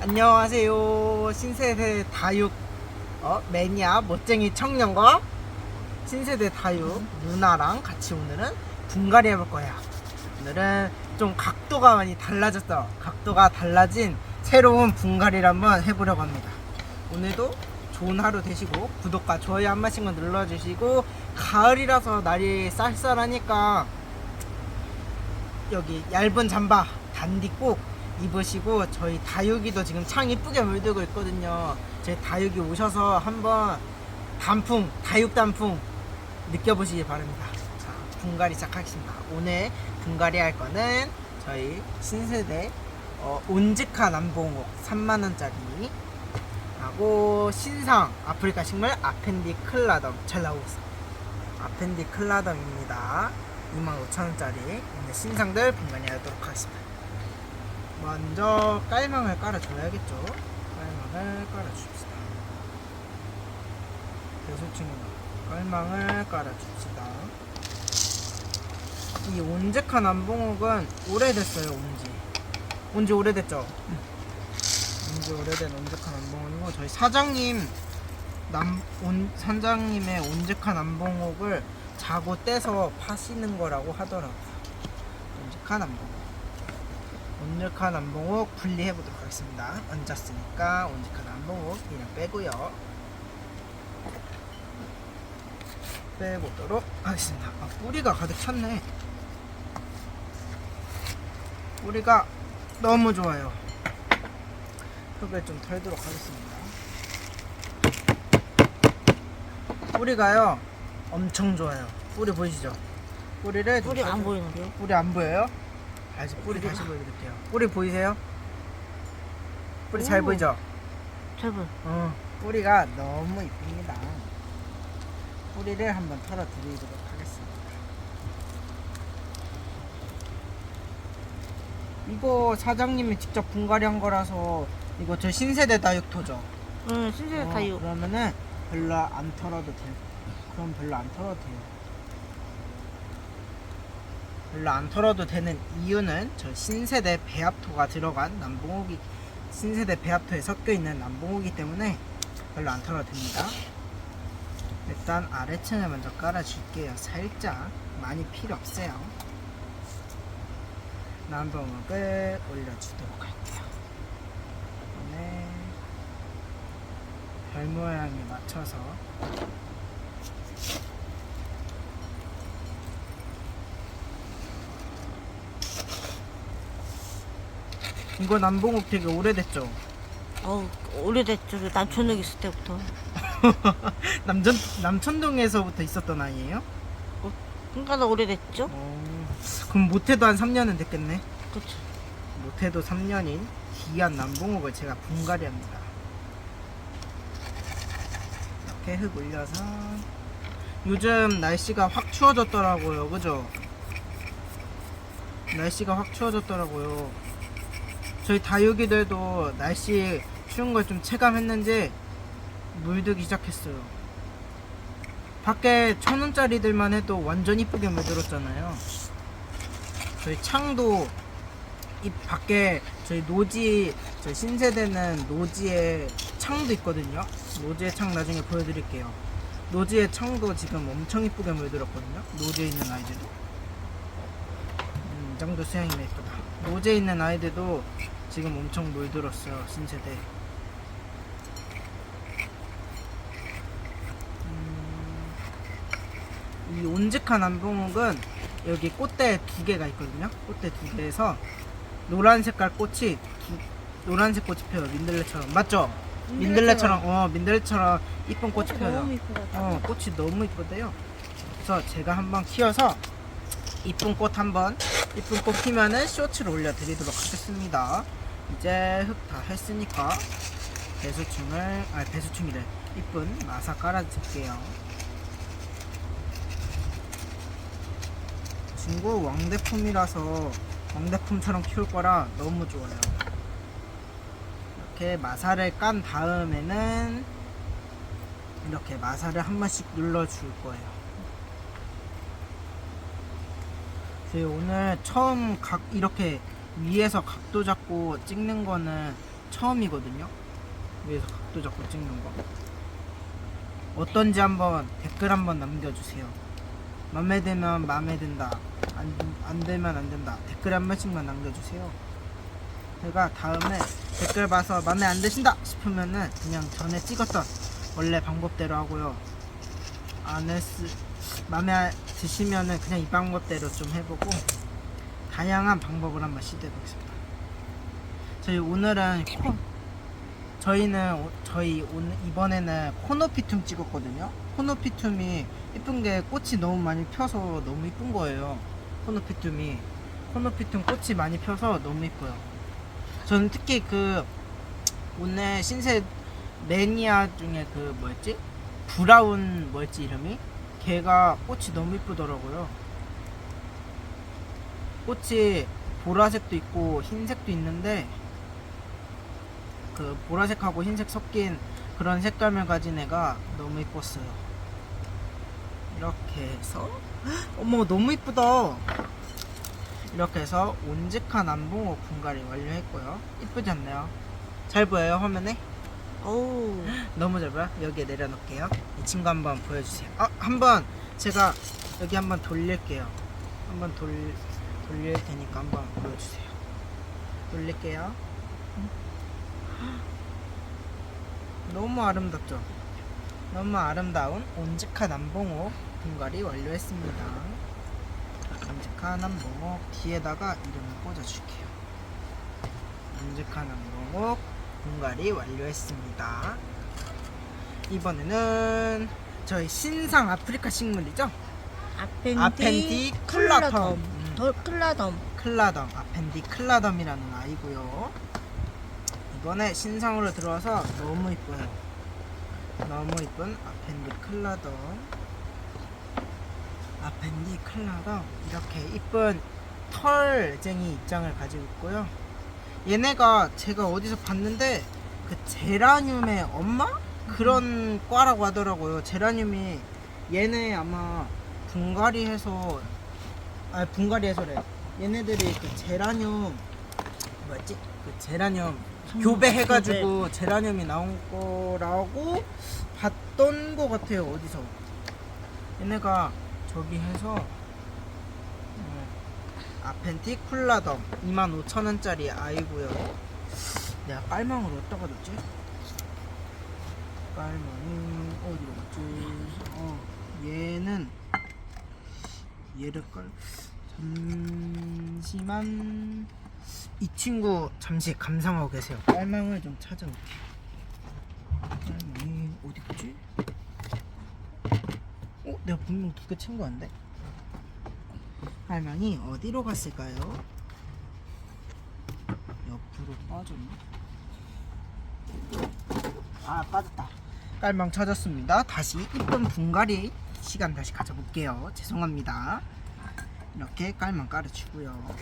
안녕하세요. 신세대 다육 어, 매니아 멋쟁이 청년과 신세대 다육 누나랑 같이 오늘은 분갈이 해볼 거야. 오늘은 좀 각도가 많이 달라졌어. 각도가 달라진 새로운 분갈이를 한번 해보려고 합니다. 오늘도 좋은 하루 되시고 구독과 좋아요 한 번씩만 눌러주시고 가을이라서 날이 쌀쌀하니까 여기 얇은 잠바 단디 꼭 입으시고 저희 다육이도 지금 창 이쁘게 물들고 있거든요. 저희 다육이 오셔서 한번 단풍, 다육 단풍 느껴보시기 바랍니다. 자, 분갈이 시작하겠습니다. 오늘 분갈이 할 거는 저희 신세대 어, 온직한 남봉옥 3만원짜리 하고 신상 아프리카 식물 아펜디 클라덤 잘 나오고. 아펜디 클라덤입니다. 25,000원짜리 오늘 신상들 분갈이 하도록 하겠습니다. 먼저 깔망을 깔아줘야겠죠. 깔망을 깔아줍시다. 배수층이나 깔망을 깔아줍시다. 이 온직한 남봉옥은 오래됐어요, 온지. 온지 오래됐죠? 온지 오래된 온직한 남봉옥이고 저희 사장님 남, 온, 사장님의 온직한 남봉옥을 자고 떼서 파시는 거라고 하더라고요. 온직한 남봉옥. 온직한 남봉옥 분리해 보도록 하겠습니다. 얹었으니까 온직한 남봉옥 그냥 빼고요. 빼보도록 하겠습니다. 아, 뿌리가 가득 찼네. 뿌리가 너무 좋아요. 흙을 좀 털도록 하겠습니다. 뿌리가요 엄청 좋아요. 뿌리 보이시죠? 뿌리를 좀 뿌리 안 보이는데요? 뿌리 안 보여요? 다시 뿌리 다시 보여드릴게요. 뿌리 보이세요? 뿌리 잘 오. 보이죠? 잘 보여. 어, 뿌리가 너무 이쁩니다. 뿌리를 한번 털어드리도록 하겠습니다. 이거 사장님이 직접 분갈이한 거라서 이거 저 신세대 다육토죠? 응, 신세대 어, 다육. 그러면은 별로 안 털어도 돼요. 그럼 별로 안 털어도 돼요. 별로 안 털어도 되는 이유는 저 신세대 배합토가 들어간 남봉옥이 신세대 배합토에 섞여 있는 남봉옥이기 때문에 별로 안 털어도 됩니다. 일단 아래층을 먼저 깔아줄게요. 살짝 많이 필요 없어요. 남봉옥을 올려주도록 할게요. 네. 별 모양에 맞춰서 이거 남봉옥 되게 오래됐죠? 어우, 오래됐죠. 남촌역 있을 때부터. 남전 남천동에서부터 있었던 아이예요? 그러니까 오래됐죠? 어, 그럼 못해도 한 3년은 됐겠네. 그쵸. 못해도 3년인 귀한 남봉옥을 제가 분갈이합니다. 이렇게 흙 올려서 요즘 날씨가 확 추워졌더라고요, 그죠? 날씨가 확 추워졌더라고요. 저희 다육이들도 날씨 추운 걸 좀 체감했는지 물들기 시작했어요. 밖에 천 원짜리들만 해도 완전 이쁘게 물들었잖아요. 저희 창도 이 밖에 저희 노지 저희 신세대는 노지에 창도 있거든요. 노지의 창 나중에 보여드릴게요. 노지의 창도 지금 엄청 이쁘게 물들었거든요. 노지에 있는 아이들도. 음, 이 정도 수양이면 예쁘다. 노지에 있는 아이들도 지금 엄청 물들었어요. 신세대. 음, 이 온직한 안봉옥은 여기 꽃대 두 개가 있거든요. 꽃대 두 개에서 노란 색깔 꽃이 두, 노란색 꽃이 펴요. 민들레처럼 맞죠? 민들레처럼 어 민들레처럼 이쁜 꽃이 펴요. 너무 이쁘다. 어 꽃이 너무 이쁘대요. 그래서 제가 한번 키워서 이쁜 꽃 한번 이쁜 꽃 피면은 쇼츠를 올려드리도록 하겠습니다. 이제 흙 다 했으니까 배수충을 아 배수충이래 이쁜 마사 깔아줄게요. 친구 왕대품이라서 왕대품처럼 키울 거라 너무 좋아요. 이렇게 마사를 깐 다음에는 이렇게 마사를 한 번씩 눌러줄 거예요. 저희 오늘 처음 각 이렇게 위에서 각도 잡고 찍는 거는 처음이거든요. 위에서 각도 잡고 찍는 거. 어떤지 한번 댓글 한번 남겨주세요. 맘에 들면 맘에 든다. 안, 안 되면 안 된다. 댓글 한 번씩만 남겨주세요. 제가 다음에 댓글 봐서 맘에 안 드신다 싶으면은 그냥 전에 찍었던 원래 방법대로 하고요. 안 했, 맘에 드시면은 그냥 이 방법대로 좀 해보고 다양한 방법을 한번 시도해 보겠습니다. 저희 오늘은 코, 저희는 오- 저희 오늘 이번에는 코노피툼 찍었거든요. 코노피툼이 이쁜 게 꽃이 너무 많이 펴서 너무 이쁜 거예요. 코노피툼이 코노피툼 꽃이 많이 펴서 너무 이뻐요. 저는 특히 그 오늘 신세 매니아 중에 그 뭐였지? 브라운 뭐였지 이름이? 걔가 꽃이 너무 이쁘더라고요. 꽃이 보라색도 있고 흰색도 있는데 그 보라색하고 흰색 섞인 그런 색감을 가진 애가 너무 이뻤어요. 이렇게 해서 어머 너무 이쁘다. 이렇게 해서 온직한 남봉호 분갈이 완료했고요. 이쁘지 않나요? 잘 보여요 화면에? 어우 너무 잘 보여? 여기에 내려놓을게요. 이 친구 한번 보여주세요. 아, 한번 제가 여기 한번 돌릴게요. 한번 돌 돌릴 테니까 한번 보여주세요. 돌릴게요. 너무 아름답죠? 너무 아름다운 온직한 남봉호 분갈이 완료했습니다. 온직한 남봉호 뒤에다가 이름을 꽂아줄게요. 온직한 남봉호 분갈이 완료했습니다. 이번에는 저희 신상 아프리카 식물이죠? 아펜디, 아펜디 클라덤. 더 클라덤 클라덤, 아펜디 클라덤이라는 아이고요. 이번에 신상으로 들어와서 너무 이뻐요. 너무 이쁜 아펜디 클라덤. 아펜디 클라덤 이렇게 이쁜 털쟁이 입장을 가지고 있고요. 얘네가 제가 어디서 봤는데 그 제라늄의 엄마 그런 과라고 하더라고요. 제라늄이 얘네 아마 분갈이해서 아 분갈이해서래. 얘네들이 그 제라늄 뭐였지? 그 제라늄 교배해가지고 제라늄이 나온 거라고 봤던 거 같아요 어디서 얘네가 저기 해서 음, 아펜티쿨라덤 25,000원짜리 아이고요 내가 깔망을 어디다가 뒀지? 깔망이 어디로 갔지? 어 얘는 얘를 깔 잠시만 이 친구 잠시 감상하고 계세요. 깔망을 좀 찾아올게. 깔망이 어디 갔지? 어, 내가 분명 두 개 챙겨왔는데. 깔망이 어디로 갔을까요? 옆으로 빠졌나? 아 빠졌다. 깔망 찾았습니다. 다시 이쁜 분갈이 시간 다시 가져볼게요. 죄송합니다. 이렇게 깔망 깔아주고요.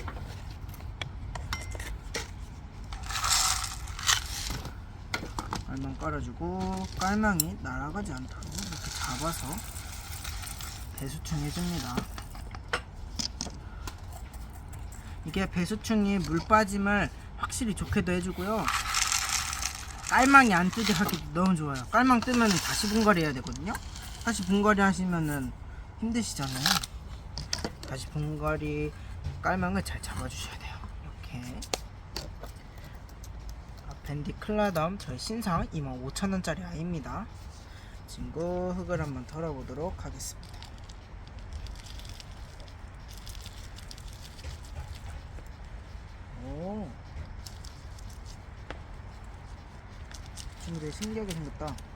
깔망 깔아주고 깔망이 날아가지 않도록 이렇게 잡아서 배수충 해줍니다. 이게 배수충이 물 빠짐을 확실히 좋게도 해주고요. 깔망이 안 뜨게 하기 너무 좋아요. 깔망 뜨면 다시 분갈이 해야 되거든요. 다시 분갈이 하시면은 힘드시잖아요. 다시 분갈이 깔망을 잘 잡아주셔야 돼요. 이렇게 밴디 클라덤 저희 신상 25,000원짜리 아이입니다. 친구 흙을 한번 털어보도록 하겠습니다. 오 친구 되게 신기하게 생겼다.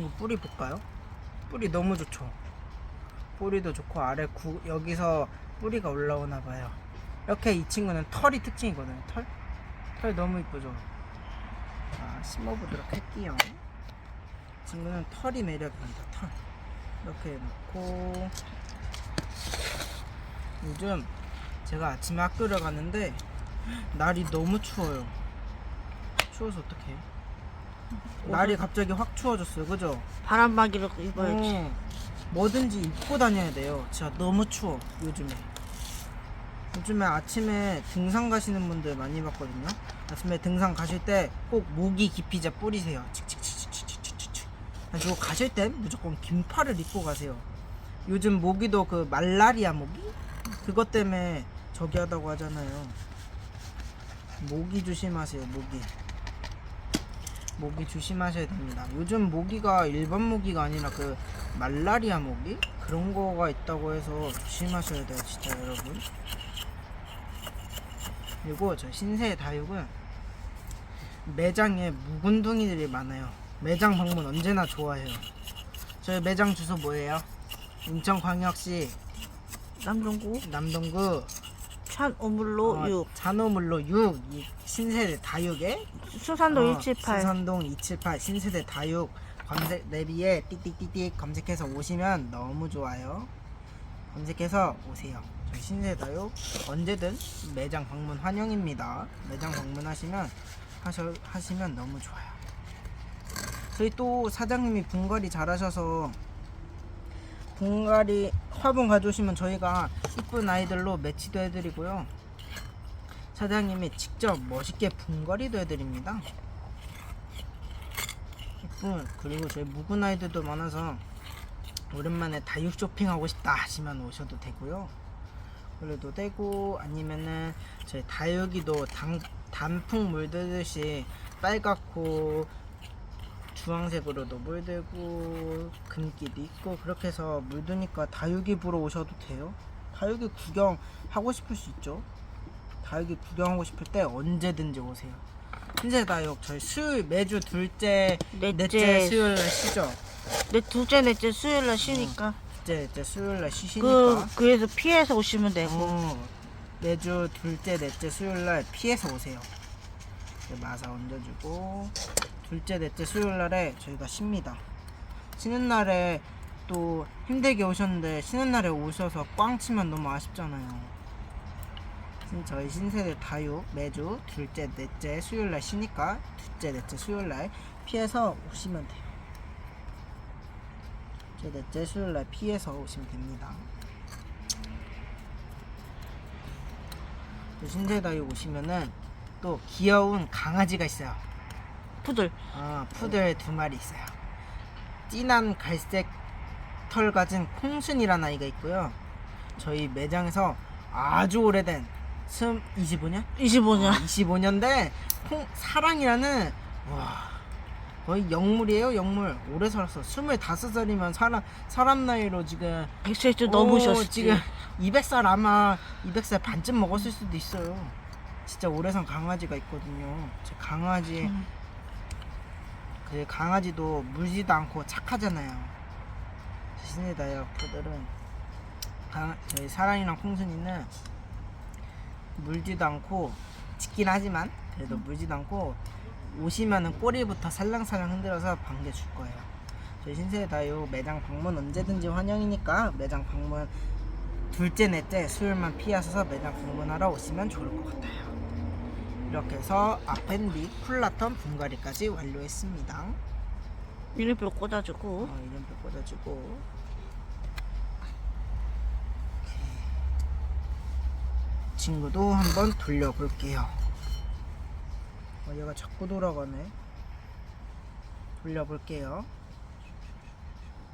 친구 뿌리 볼까요? 뿌리 너무 좋죠. 뿌리도 좋고 아래 구, 여기서 뿌리가 올라오나 봐요. 이렇게 이 친구는 털이 특징이거든요. 털, 털 너무 이쁘죠. 자, 심어보도록 할게요. 이 친구는 털이 매력입니다. 털. 이렇게 놓고 요즘 제가 아침에 학교를 가는데 날이 너무 추워요. 추워서 어떡해? 날이 갑자기 확 추워졌어요. 그죠? 바람막이를 입어야지 어, 뭐든지 입고 다녀야 돼요. 진짜 너무 추워 요즘에. 요즘에 아침에 등산 가시는 분들 많이 봤거든요. 아침에 등산 가실 때 꼭 모기 기피제 뿌리세요. 칙칙칙칙칙칙칙칙. 그리고 가실 땐 무조건 긴팔을 입고 가세요. 요즘 모기도 그 말라리아 모기? 그것 때문에 저기 하다고 하잖아요. 모기 조심하세요, 모기. 모기 조심하셔야 됩니다. 요즘 모기가 일반 모기가 아니라 그 말라리아 모기? 그런 거가 있다고 해서 조심하셔야 돼요, 진짜 여러분. 그리고 저 신세 다육은 매장에 묵은둥이들이 많아요. 매장 방문 언제나 좋아해요. 저희 매장 주소 뭐예요? 인천광역시 남동구 남동구 찬 오물로 어, 6 잔호물로 6 이 신세대 다육에 수산도 어, 178 수산동 278 신세대 다육 검색 내비에 띡띡띡띡 검색해서 오시면 너무 좋아요. 검색해서 오세요. 저희 신세대 다육 언제든 매장 방문 환영입니다. 매장 방문하시면 하셔, 하시면 너무 좋아요. 저희 또 사장님이 분갈이 잘하셔서 분갈이 화분 가져오시면 저희가 이쁜 아이들로 매치도 해드리고요. 사장님이 직접 멋있게 분갈이도 해드립니다. 이쁜 그리고 저희 묵은 아이들도 많아서 오랜만에 다육 쇼핑하고 싶다 하시면 오셔도 되고요. 그래도 되고 아니면은 저희 다육이도 당, 단풍 물들듯이 빨갛고 주황색으로도 물들고 금기도 있고 그렇게 해서 물드니까 다육이 보러 오셔도 돼요. 다육이 구경 하고 싶을 수 있죠. 다육이 구경하고 싶을 때 언제든지 오세요. 신세 다육 저희 수요일 매주 둘째 넷째. 넷째 수요일 날 쉬죠. 내 둘째 넷째 수요일 날 쉬니까 둘째 넷째 수요일 날그 쉬시니까 그래서 피해서 오시면 되고 어, 매주 둘째 넷째 수요일 날 피해서 오세요. 이렇게 마사 얹어주고 둘째 넷째 수요일 날에 저희가 쉽니다. 쉬는 날에 또 힘들게 오셨는데 쉬는 날에 오셔서 꽝 치면 너무 아쉽잖아요. 신- 저희 신세대 다육 매주 둘째 넷째 수요일 날 쉬니까 둘째 넷째 수요일 날 피해서 오시면 돼요. 둘째 넷째 수요일 날 피해서 오시면 됩니다. 또 신세다육 오시면은 또 귀여운 강아지가 있어요. 푸들 아, 푸들 두 마리 있어요. 진한 갈색 털 가진 콩순이라는 아이가 있고요. 저희 매장에서 아주 오래된 스 25년? 25년 25년 된 콩, 사랑이라는 와 거의 영물이에요 영물 오래 살았어 25살이면 사람 사람 나이로 지금 100살 오, 넘으셨지 지금 200살 아마 200살 반쯤 먹었을 수도 있어요. 진짜 오래 산 강아지가 있거든요. 제 강아지 음. 그 강아지도 물지도 않고 착하잖아요. 신세다요 그들은 강, 저희 사랑이랑 콩순이는 물지도 않고 짖긴 하지만 그래도 물지도 않고 오시면은 꼬리부터 살랑살랑 흔들어서 반겨줄 거예요. 저희 신세다요 매장 방문 언제든지 환영이니까 매장 방문 둘째 넷째 수요일만 피하셔서 매장 방문하러 오시면 좋을 것 같아요. 이렇게 해서 아펜디 쿨라턴 분갈이까지 완료했습니다. 이름표 꽂아주고 어, 이름표 꽂아주고 친구도 한번 돌려볼게요. 어, 얘가 자꾸 돌아가네. 돌려볼게요.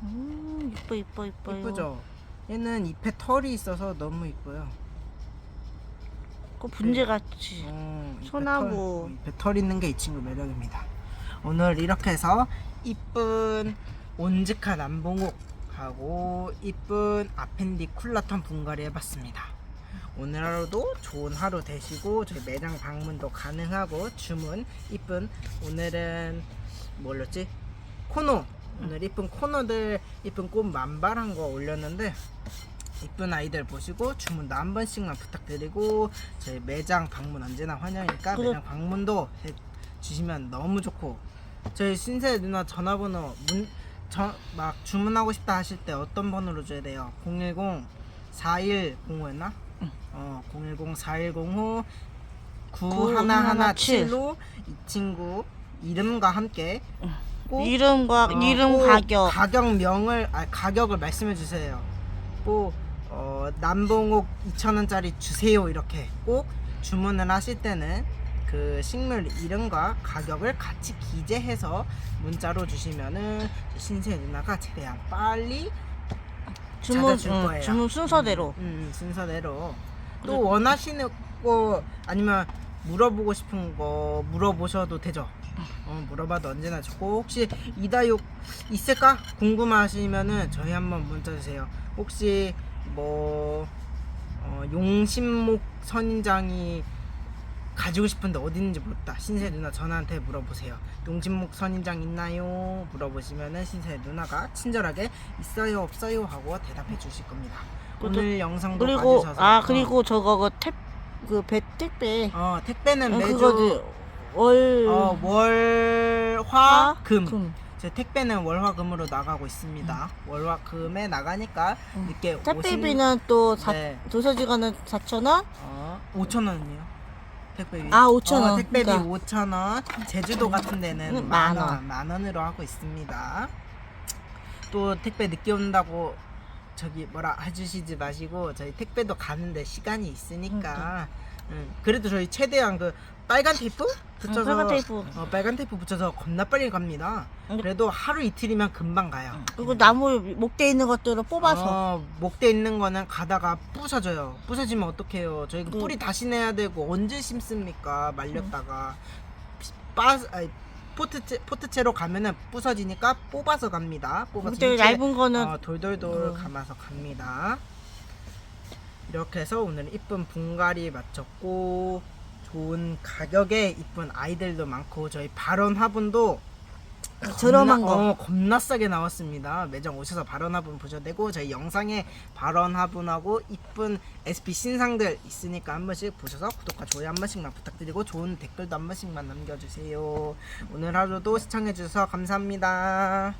음 이뻐 이뻐 이뻐요 이쁘죠? 얘는 잎에 털이 있어서 너무 이뻐요. 그 분재같이 어, 소나무. 털, 잎에 털 있는 게 이 친구 매력입니다. 오늘 이렇게 해서 이쁜 온즈카 남봉옥하고 이쁜 아펜디 쿨라탄 분갈이 해봤습니다. 오늘 하루도 좋은 하루 되시고 저희 매장 방문도 가능하고 주문 이쁜 오늘은 뭘였지? 코노 오늘 이쁜 코너들 이쁜 꽃 만발한 거 올렸는데 이쁜 아이들 보시고 주문도 한 번씩만 부탁드리고 저희 매장 방문 언제나 환영이니까. 매장 방문도 해 주시면 너무 좋고 저희 신세 누나 전화번호 문, 저, 막 주문하고 싶다 하실 때 어떤 번호로 줘야 돼요? 010 4105였나? 어, 010 4105 9117로 이 친구 이름과 함께 꼭 이름과 어, 이름 꼭 가격 가격명을 아 가격을 말씀해 주세요. 꼭 어, 남봉옥 2,000원짜리 주세요 이렇게 꼭 주문을 하실 때는 그 식물 이름과 가격을 같이 기재해서 문자로 주시면은 신세 누나가 최대한 빨리 주문 찾아줄 응, 거예요. 주문 순서대로. 음, 음, 순서대로 또 원하시는 거 아니면 물어보고 싶은 거 물어보셔도 되죠. 어, 물어봐도 언제나 좋고 혹시 이다육 있을까 궁금하시면은 저희 한번 문자 주세요. 혹시 뭐 어, 용신목 선인장이 가지고 싶은데 어디 있는지 모르겠다. 신세 누나 전화한테 물어보세요. 용신목 선인장 있나요? 물어보시면은 신세 누나가 친절하게 있어요 없어요 하고 대답해 주실 겁니다. 그것도- 오늘 영상도 그리고 봐주셔서 아 어, 그리고 저거 그택그 택배 어, 택배는 어, 매주 그거지 월 어, 월 화 금. 제 택배는 월화금으로 나가고 있습니다. 월화금에 나가니까 음. 늦게 택배비는 또 사, 네. 도서지가는 4천 원 어, 5천 원이요. 택배비. 아, 5,000 원. 어, 택배비 그러니까. 5천 원. 제주도 같은 데는 음, 만 만 원, 원. 만 원으로 하고 있습니다. 또 택배 늦게 온다고 저기 뭐라 해주시지 마시고 저희 택배도 가는데 시간이 있으니까 음, 그래도 저희 최대한 그 빨간 테이프 붙여서 빨간 테이프. 어, 빨간 테이프 붙여서 겁나 빨리 갑니다. 응. 그래도 하루 이틀이면 금방 가요. 그리고 나무 목대 있는 것들을 뽑아서 어, 목대 있는 거는 가다가 부서져요. 부서지면 어떡해요? 저희 그- 뿌리 다시 내야 되고 언제 심습니까? 말렸다가 빠 아니, 포트채 포트채로 가면은 부서지니까 뽑아서 갑니다. 뽑아서 이제, 얇은 거는 어, 돌돌돌 음. 감아서 갑니다. 이렇게 해서 오늘 이쁜 분갈이 마쳤고 좋은 가격에 이쁜 아이들도 많고 저희 발언 화분도 저렴한 겁나- 거 어, 겁나 싸게 나왔습니다. 매장 오셔서 발언 화분 보셔도 되고 저희 영상에 발언 화분하고 이쁜 SP 신상들 있으니까 한 번씩 보셔서 구독과 좋아요 한 번씩만 부탁드리고 좋은 댓글도 한 번씩만 남겨주세요. 오늘 하루도 시청해 주셔서 감사합니다.